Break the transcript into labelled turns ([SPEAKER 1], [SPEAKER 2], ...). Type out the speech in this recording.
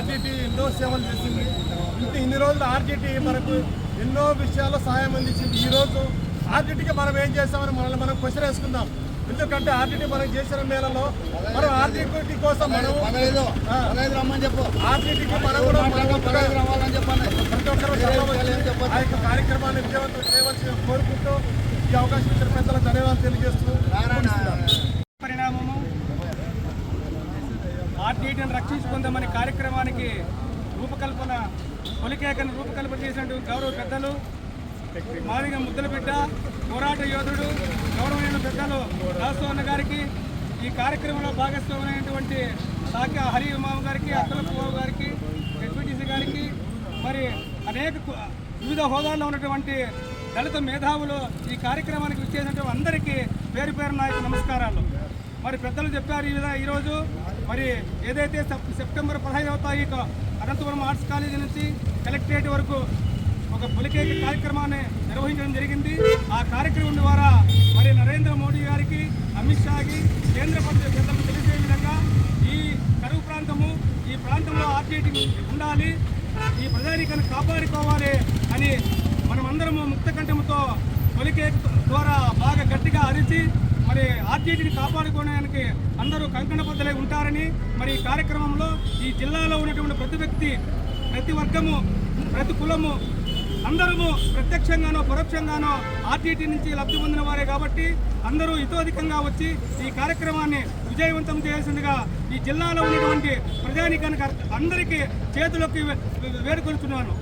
[SPEAKER 1] RTT ఎన్నో సేవలు చేసింది. ఇంత ఇన్ని రోజులు ఆర్టీటీ మనకు ఎన్నో విషయాల్లో సహాయం అందించింది. ఈ రోజు ఆర్టీటీకి మనం ఏం చేస్తామని మనల్ని మనం క్వశ్చన్ వేసుకుందాం. ఎందుకంటే ఆర్టీటీ మనం చేసిన మేళలో మనం ఆర్టీటీ కోసం మనం
[SPEAKER 2] పదహైదు
[SPEAKER 1] ఆ.
[SPEAKER 2] పదహైదు రమ్మని చెప్పు.
[SPEAKER 1] ఆర్టీటీకి మనం కూడా ప్రతి ఒక్కరూ ఆ యొక్క కార్యక్రమాన్ని విజయవంతం చేయవలసి కోరుకుంటూ ఈ అవకాశం ఇచ్చిన పెద్దలకు ధన్యవాదాలు తెలియజేస్తూ
[SPEAKER 3] ఆర్టీటీని రక్షించుకుందామని కార్యక్రమానికి రూపకల్పన పొలికేకను రూపకల్పన చేసినటువంటి గౌరవ పెద్దలు మాదిగ ముద్దల బిడ్డ పోరాట యోధుడు గౌరవమైన పెద్దలు రాజస్థాన్ గారికి ఈ కార్యక్రమంలో భాగస్వామైనటువంటి శాఖ హరి మామ గారికి అక్కల బాబు గారికి డిప్యూటీసీ గారికి మరి అనేక వివిధ హోదాల్లో ఉన్నటువంటి దళిత మేధావులు ఈ కార్యక్రమానికి విచ్చేసినటువంటి అందరికీ పేరు పేరు నాయకు నమస్కారాలు. మరి పెద్దలు చెప్పారు ఈ విధంగా ఈరోజు. మరి ఏదైతే సెప్టెంబర్ పదహైదవ తారీఖు అనంతపురం ఆర్ట్స్ కాలేజీ నుంచి కలెక్టరేట్ వరకు ఒక పులికేక కార్యక్రమాన్ని నిర్వహించడం జరిగింది. ఆ కార్యక్రమం ద్వారా మరి నరేంద్ర మోడీ గారికి అమిత్ షాకి కేంద్ర మంత్రి పెద్దలకు తెలిసే విధంగా ఈ కరువు ప్రాంతము ఈ ప్రాంతంలో ఆర్టీటీ ఉండాలి ఈ ప్రజానీకాన్ని కాపాడుకోవాలి అని మనమందరము ముక్త కంఠంతో పొలికేక ద్వారా బాగా గట్టిగా అరిచి మరి ఆర్టీటీని కాపాడుకోవడానికి అందరూ కంకణబద్ధులై ఉంటారని మరి ఈ కార్యక్రమంలో ఈ జిల్లాలో ఉన్నటువంటి ప్రతి వ్యక్తి ప్రతి వర్గము ప్రతి కులము అందరము ప్రత్యక్షంగానో పరోక్షంగానో ఆర్టీటీ నుంచి లబ్ధి పొందిన వారే కాబట్టి అందరూ ఇతోధికంగా వచ్చి ఈ కార్యక్రమాన్ని విజయవంతం చేయాల్సిందిగా ఈ జిల్లాలో ఉన్నటువంటి ప్రజానికానికి అందరికీ చేతులకి వేడుకొలుచున్నాను